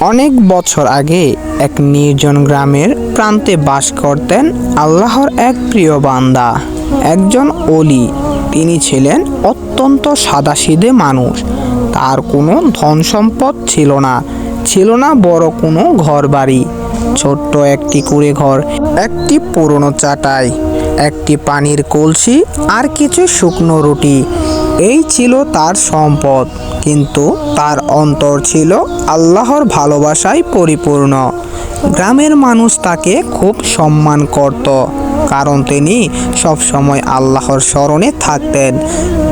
অনেক বছর আগে এক নির্জন গ্রামের প্রান্তে বাস করতেন আল্লাহর এক প্রিয় বান্দা। একজন অলি তিনি ছিলেন অত্যন্ত সাদাসিধে মানুষ। তার কোনো ধন সম্পদ ছিল না। ছিল না বড় কোনো ঘর বাড়ি ছোট্ট একটি কুড়ে ঘর একটি পুরনো চাটাই, একটি পানির কলসি আর কিছু শুকনো রুটি। এই ছিল তার সম্পদ, কিন্তু তার অন্তর ছিল আল্লাহর ভালোবাসায় পরিপূর্ণ। গ্রামের মানুষ তাকে খুব সম্মান করত, কারণ তিনি সবসময় আল্লাহর স্মরণে থাকতেন।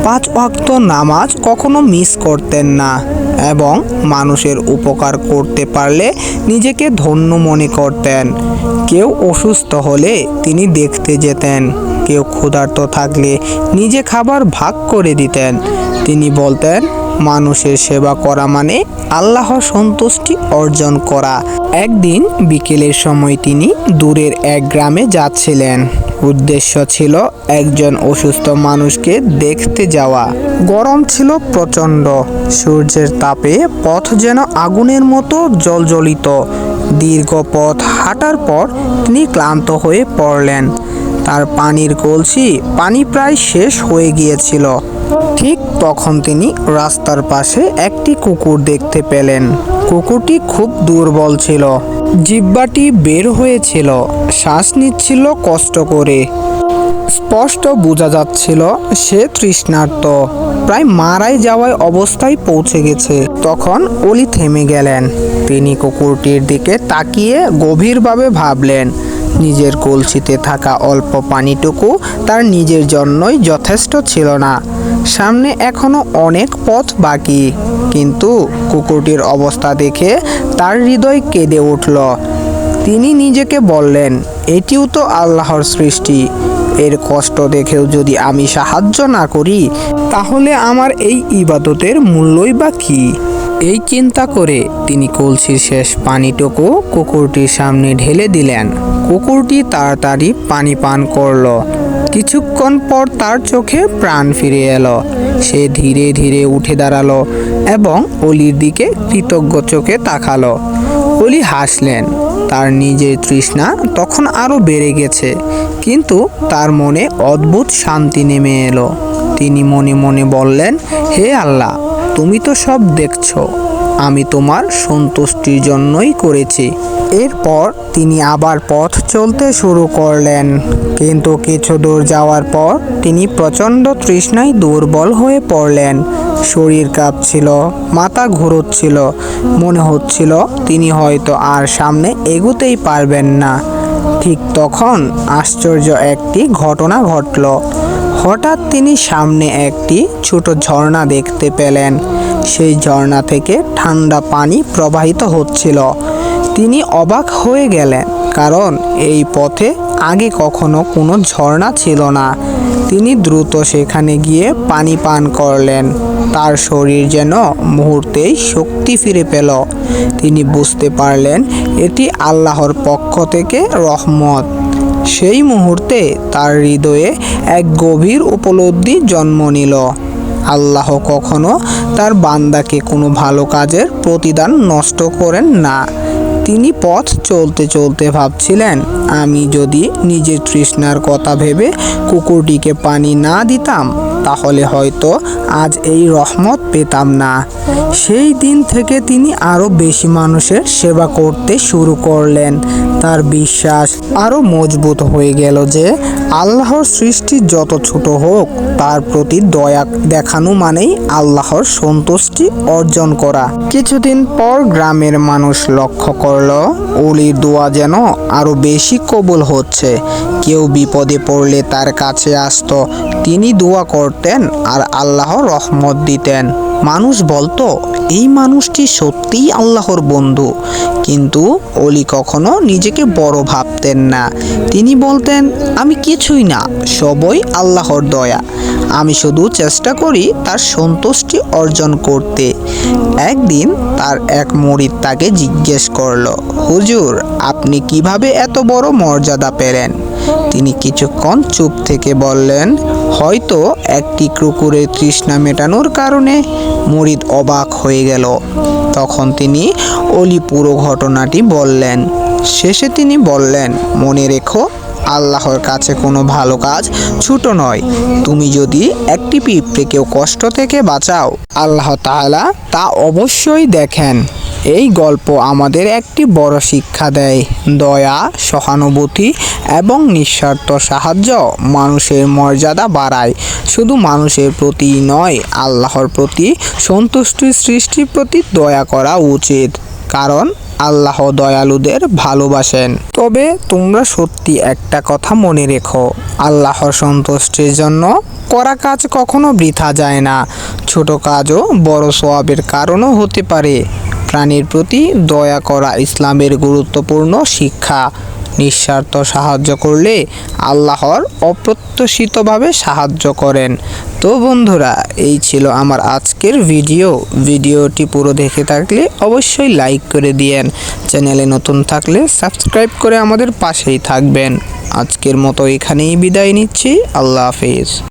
পাঁচ ওয়াক্ত নামাজ কখনো মিস করতেন না এবং মানুষের উপকার করতে পারলে নিজেকে ধন্য মনে করতেন। কেউ অসুস্থ হলে তিনি দেখতে যেতেন। কেউ ক্ষুধার্ত থাকলে নিজে খাবার ভাগ করে দিতেন। তিনি বলতেন, মানুষের সেবা করা মানে আল্লাহর সন্তুষ্টি অর্জন করা। একদিন বিকেলের সময় তিনি দূরের এক গ্রামে যাচ্ছিলেন। উদ্দেশ্য ছিল একজন অসুস্থ মানুষকে দেখতে যাওয়া। গরম ছিল প্রচণ্ড। সূর্যের তাপে পথ যেন আগুনের মতো জলজলিত দীর্ঘ পথ হাঁটার পর তিনি ক্লান্ত হয়ে পড়লেন। তার পানির কলসি পানি প্রায় শেষ হয়ে গিয়েছিল। ঠিক তখন তিনি রাস্তার পাশে একটি কুকুর দেখতে পেলেন। কুকুরটি খুব দুর্বল ছিল। জিব্বাটি বের হয়েছিল। শ্বাস নিচ্ছিল কষ্ট করে। স্পষ্ট বোঝা যাচ্ছিল সে তৃষ্ণার্ত। প্রায় মারাই যাওয়ায় অবস্থায় পৌঁছে গেছে। তখন অলি থেমে গেলেন। তিনি কুকুরটির দিকে তাকিয়ে গভীরভাবে ভাবলেন। নিজের কলসিতে থাকা অল্প পানিটুকু তার নিজের জন্যই যথেষ্ট ছিল না। সামনে এখনও অনেক পথ বাকি। কিন্তু কুকুরটির অবস্থা দেখে তার হৃদয় কেঁদে উঠল। তিনি নিজেকে বললেন, এটিও তো আল্লাহর সৃষ্টি। এর কষ্ট দেখেও যদি আমি সাহায্য না করি, তাহলে আমার এই ইবাদতের মূল্যই বা কী? এই চিন্তা করে তিনি কলসির শেষ পানিটুকু কুকুরটির সামনে ঢেলে দিলেন। কুকুরটি তাড়াতাড়ি পানি পান করল। কিছুক্ষণ পর তার চোখে প্রাণ ফিরে এলো। সে ধীরে ধীরে উঠে দাঁড়াল এবং অলির দিকে কৃতজ্ঞ চোখে তাকালো। অলি হাসলেন। তার নিজের তৃষ্ণা তখন আরও বেড়ে গেছে, কিন্তু তার মনে অদ্ভুত শান্তি নেমে এলো। তিনি মনে মনে বললেন, হে আল্লাহ তুমি তো সব দেখছ। আমি তোমার সন্তুষ্টির জন্যই করেছি। এরপর তিনি আবার পথ চলতে শুরু করলেন। কিন্তু কিছু দূর যাওয়ার পর তিনি প্রচণ্ড তৃষ্ণায় দুর্বল হয়ে পড়লেন। শরীর কাঁপছিল, মাথা ঘুরোচ্ছিল। মনে হচ্ছিল তিনি হয়তো আর সামনে এগুতেই পারবেন না। ঠিক তখন আশ্চর্য একটি ঘটনা ঘটল। হঠাৎ তিনি সামনে একটি ছোট ঝর্ণা দেখতে পেলেন। সেই ঝর্ণা থেকে ঠান্ডা পানি প্রবাহিত হচ্ছিল। তিনি অবাক হয়ে গেলেন, কারণ এই পথে আগে কখনো কোনো ঝর্ণা ছিল না। তিনি দ্রুত সেখানে গিয়ে পানি পান করলেন। তার শরীর যেন মুহূর্তেই শক্তি ফিরে পেল। তিনি বুঝতে পারলেন, এটি আল্লাহর পক্ষ থেকে রহমত। সেই মুহূর্তে তার হৃদয়ে এক গভীর উপলব্ধি জন্ম নিল। আল্লাহ কখনো তার বান্দাকে কোনো ভালো কাজের প্রতিদান নষ্ট করেন না। তিনি পথ চলতে চলতে ভাবছিলেন, আমি যদি নিজের তৃষ্ণার কথা ভেবে কুকুরটিকে পানি না দিতাম, তাহলে হয়তো আজ এই রহমত পেতাম না। সেই দিন থেকে তিনি আরও বেশি মানুষের সেবা করতে শুরু করলেন। তার বিশ্বাস আরও মজবুত হয়ে গেল যে আল্লাহর সৃষ্টি যত ছোট হোক, তার প্রতি দয়া দেখানো মানেই আল্লাহর সন্তুষ্টি অর্জন করা। কিছুদিন পর গ্রামের মানুষ লক্ষ্য করল, অলির দোয়া যেন আরও বেশি কবুল হচ্ছে। কেউ বিপদে পড়লে তার কাছে আসতো। তিনি দোয়া করতেন আর আল্লাহ রহমত দিতেন। মানুষ বলতো, এই মানুষটি সত্যিই আল্লাহর বন্ধু। কিন্তু অলি কখনো নিজেকে বড় ভাবতেন না। তিনি বলতেন, আমি কিছুই না, সবই আল্লাহর দয়া। আমি শুধু চেষ্টা করি তার সন্তুষ্টি অর্জন করতে। একদিন তার এক মরিদ তাকে জিজ্ঞেস করল, হুজুর, আপনি কীভাবে এত বড় মর্যাদা পেলেন? তিনি কিছুক্ষণ চুপ থেকে বললেন, হয়তো একটি কুকুরের তৃষ্ণা মেটানোর কারণে মরিদ অবাক হয়ে গেল। তখন তিনি অলি পুরো ঘটনাটি বললেন। শেষে তিনি বললেন, মনে রেখো, আল্লাহর কাছে কোনো ভালো কাজ ছোট নয়। তুমি যদি একটি পিঁপড়েকেও কষ্ট থেকে বাঁচাও, আল্লাহ তাআলা তা অবশ্যই দেখেন। এই গল্প আমাদের একটি বড় শিক্ষা দেয়। দয়া, সহানুভূতি এবং নিঃস্বার্থ সাহায্য মানুষের মর্যাদা বাড়ায়। শুধু মানুষের প্রতি নয়, আল্লাহর প্রতি সন্তুষ্টি সৃষ্টির প্রতি দয়া করা উচিত, কারণ আল্লাহ দয়ালুদের ভালোবাসেন। তবে তোমরা সত্যি একটা কথা মনে রেখো, আল্লাহর সন্তুষ্টির জন্য করা কাজ কখনো বৃথা যায় না। ছোট কাজও বড় সোয়াবের কারণও হতে পারে। প্রাণীর প্রতি দয়া করা ইসলামের গুরুত্বপূর্ণ শিক্ষা। নিঃস্বার্থ সাহায্য করলে আল্লাহর অপ্রত্যাশিতভাবে সাহায্য করেন। তো বন্ধুরা, এই ছিল আমার আজকের ভিডিও। ভিডিওটি পুরো দেখে থাকলে অবশ্যই লাইক করে দিয়েন। চ্যানেলে নতুন থাকলে সাবস্ক্রাইব করে আমাদের পাশেই থাকবেন। আজকের মতো এখানেই বিদায় নিচ্ছি। আল্লাহ হাফিজ।